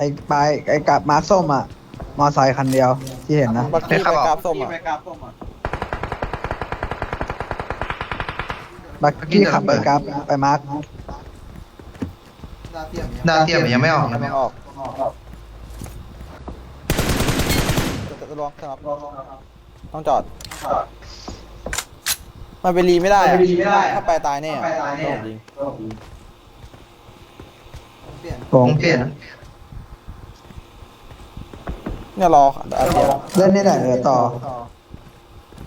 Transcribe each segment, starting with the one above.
ไอ้ปลายไอ้กับมาร์คส้มอะ มอไซค์คันเดียวที่เห็นนะ บักกี้ไปกราฟส้มอะ บักกี้ขับไปกับไปมาร์คดาวเทียมยังไม่ออกนะไม่ออกจะจะลองครับต้องจอด มันไปรีไม่ได้อะถ้าไปตายแน่อะโดนยิง โกง ผมเปลี่ยน เนี่ยรออันเดียวเล่นนี่แหละเออต่อ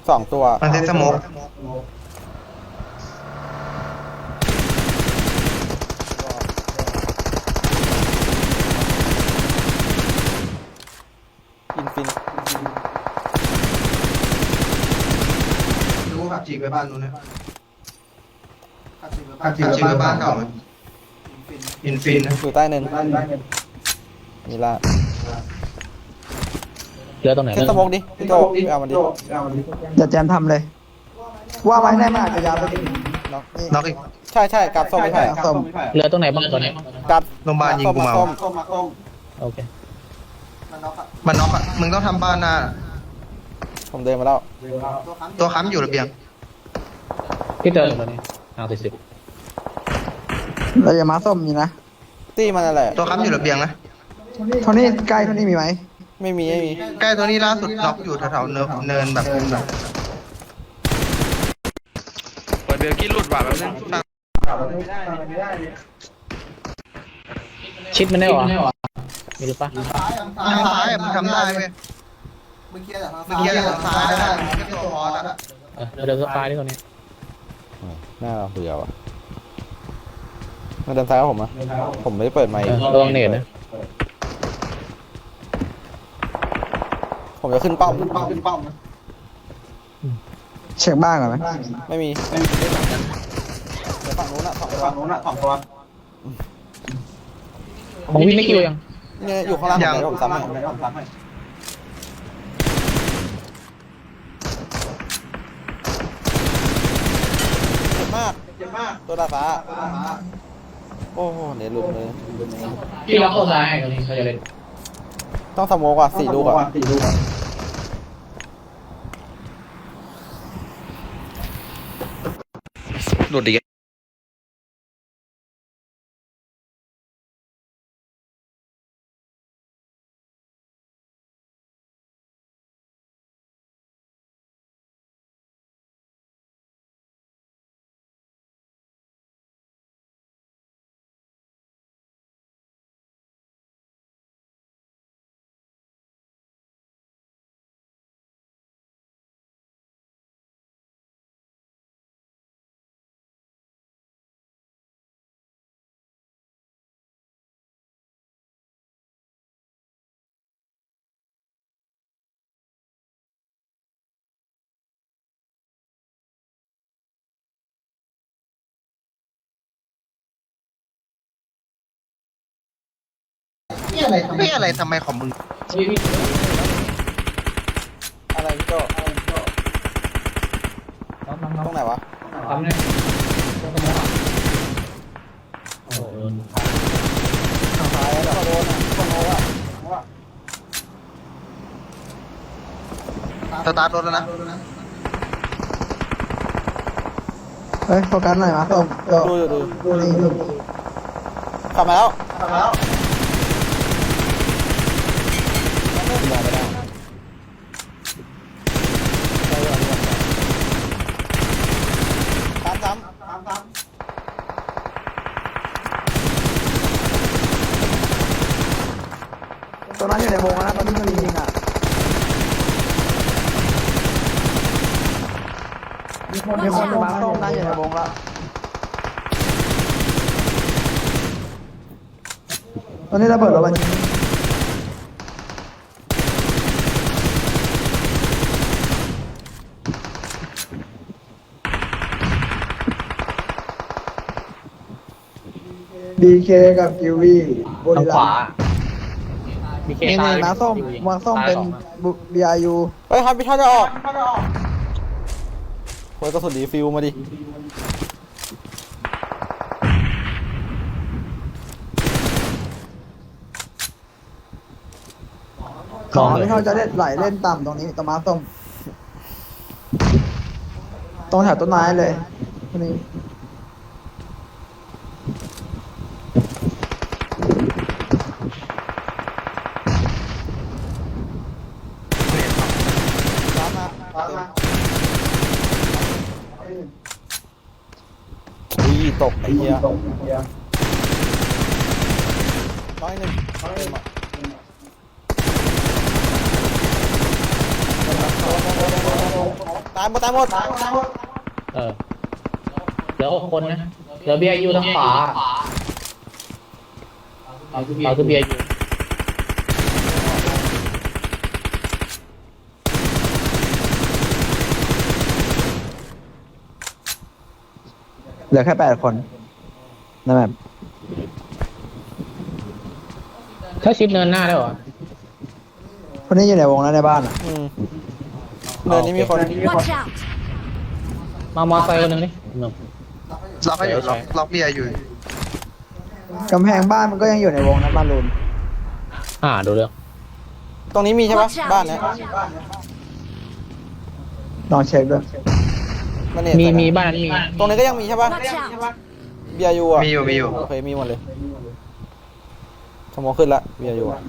สองตัวมันเซ็ตสโมกอินฟินรู้ขับจีไปบ้านนู้นนะขับจีไปบ้านเก่าเลยอินฟินนะอยู่ใต้เนินนี่ละ เหลือตรงไหนเซ็ตสโมกดิพี่โจไปเอามันดิจะแจมทำเลย ว่าไว้ได้มากจะยาวไปถึงน็อกนี่น็อกอีกใช่ใช่กราฟส้มไม่ใช่เหรอส้มเหลือตรงไหนบ้างตอนนี้กราฟโรงพยาบาลยิงกูเมาส้มโอเคมันน็อกอะมึงต้องทำบ้านหน้าผมเดินมาแล้ว ตัวค้ำอยู่ระเบียงพี่เจอตอนนี้เอาติดสิบเราอย่ามาร์คส้มอยู่นะตี้มันนั่นแหละตัวค้ำอยู่ระเบียงนะเท่านี้ใกล้เท่านี้มีไหม ไม่มีไม่มีใกล้ตัวนี้ล่าสุดน็อกอยู่แถวๆเนินเนินแบบแบบเปิดเบลกี้หลุดว่ะแบบนึงชิดมันได้หรอมีหรือปะทางซ้ายอะมึงทำได้เว้ยเมื่อกี้ทางซ้ายได้มึงก็ตัวพอสอะเออเดี๋ยวเดี๋ยวสปายที่ตรงนี้หน้าเราเบื่อว่ะมาเดินซ้ายกับผมอะผมไม่ได้เปิดไมค์เออระวังเนตนะ ผมจะขึ้นป้อมขึ้นป้อมขึ้นป้อมเช็คบ้านก่อนไหมไม่มีเดี๋ยวฝั่งนู้นอะสองตัวฝั่งนู้นอะสองตัวของพี่ไม่คิวยังเนี่ยอยู่ข้างล่างผมเลยผมซ้ำให้ผมซ้ำให้เจ็บมากเจ็บมากตัวดาดฟ้า โอ้โหเดี๋ยวหลุดเลย พี่ล็อกตัวซ้ายตรงนี้เขาจะเล่นต้องสโมกอะสี่ลูกอะหลุดอี กไม่อะไรไม่อะไรทำไมของมึงอะไรพี่โจตรงไหนวะทำเลยโอ้โหซ้ายแล้วโดนอะสโมกอะสตาร์ทรถแล้วนะเฮ้ยโฟกัสหน่อยมาร์คส้มโจดูอยู่ดูดูนี่ดูขับมาแล้ว มองไม่ได้ตามซ้ำตามซ้ตัวนั้นอยู่ในวงนะตอนนี้มันยิงอะมีคนมีคนมาตร์คส้นอยู่ในวงแล้วตอนนี้ระเบิดแล้วมัน เคกับกิวีบุรีทางขรัวามย์มีเคนี่ซ้ายนี่มาส้มมาส้มเป็นบีอายูำเฮ้ยฮันพี่ท่าจะออกโอ้ยกระสุนดีฟิวมาดิ ขอไม่เข้าจะเล่นไหลเล่นต่ำตรงนี้ตรงมาตรงตรงแถวต้นไม้เลยตรงนี้ ร้านมาเต็มอุ้ยตกไอ้เหี้ยน้อยหนึ่งเต็มอะตายหมดตายหมดเออเหลือหกคนนะเหลือเบียร์ยูทางขวาเอาคือเอาคือเบียร์ยู เหลือแค่แปดคนนั่นแบบถ้าชิปเนินหน้าได้เหรอคนนี้อยู่ในวงแล้วในบ้านอะอืมเนินนี้มีคน Watch out! มามอไซค์คนหนึ่งดิหนึ่ง ล็อกให้อยู่ล็อกล็อกเบียร์อยู่ กำแพงบ้านมันก็ยังอยู่ในวงนะบ้านรูนอ่าดูเรื่องตรงนี้มีใช่ปะ Watch out บ้านเนี้ยลองเช็คด้วย มันเน็ตมีใส่มีกันบ้านนั้นมีตรงนี้ก็ยังมีใช่ปะ Watch out! เบียร์ยูอะมีอยู่มีอยู่ โอเคมีหมดเลยสมองขึ้นละเบียร์ยูอะ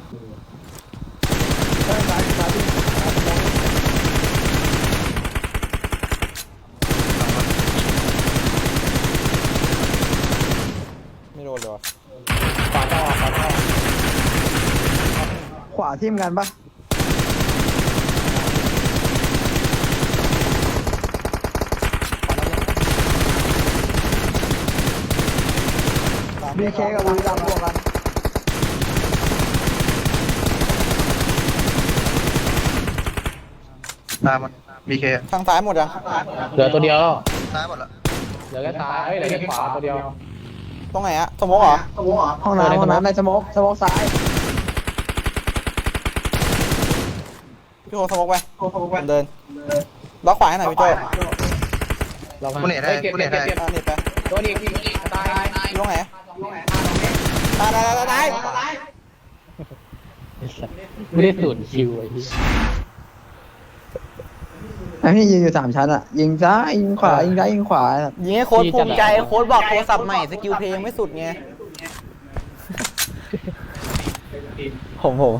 ไม่โดนเลยวะขวาทิ่มกันปะ บีเคกับบุรีรัมย์บวกกันตามมันมีเคทางซ้ายหมดยังเหลือตัวเดียวแล้วซ้ายหมดละเหลือแค่ซ้ายเอ้ยเหลือแค่ขวาตัวเดียวตรงไหนอะสมองเหรอห้องน้ำห้องน้ำในสโมกสโมกซ้ายพี่โฮสมองไปผมเดินล็อกขวาให้หน่อยพี่โจเรากูเน็ตให้เก็บกูเก็เน็บตเก็ให้บเก็บอะนี่ไปตัวนี้ตายอยู่ตรงไหน ตายตายตายตายไม่ได้สูตรคิวไอ้ที่ไอ้พี่ยืนอยู่สามชั้นอะยิงซ้ายยิงขวายิงซ้ายยิงขวายิงให้โค้ดภูมิใจโค้ดบอกโทรศัพท์ใหม่สกิลเพลงไม่สุดไงผมผม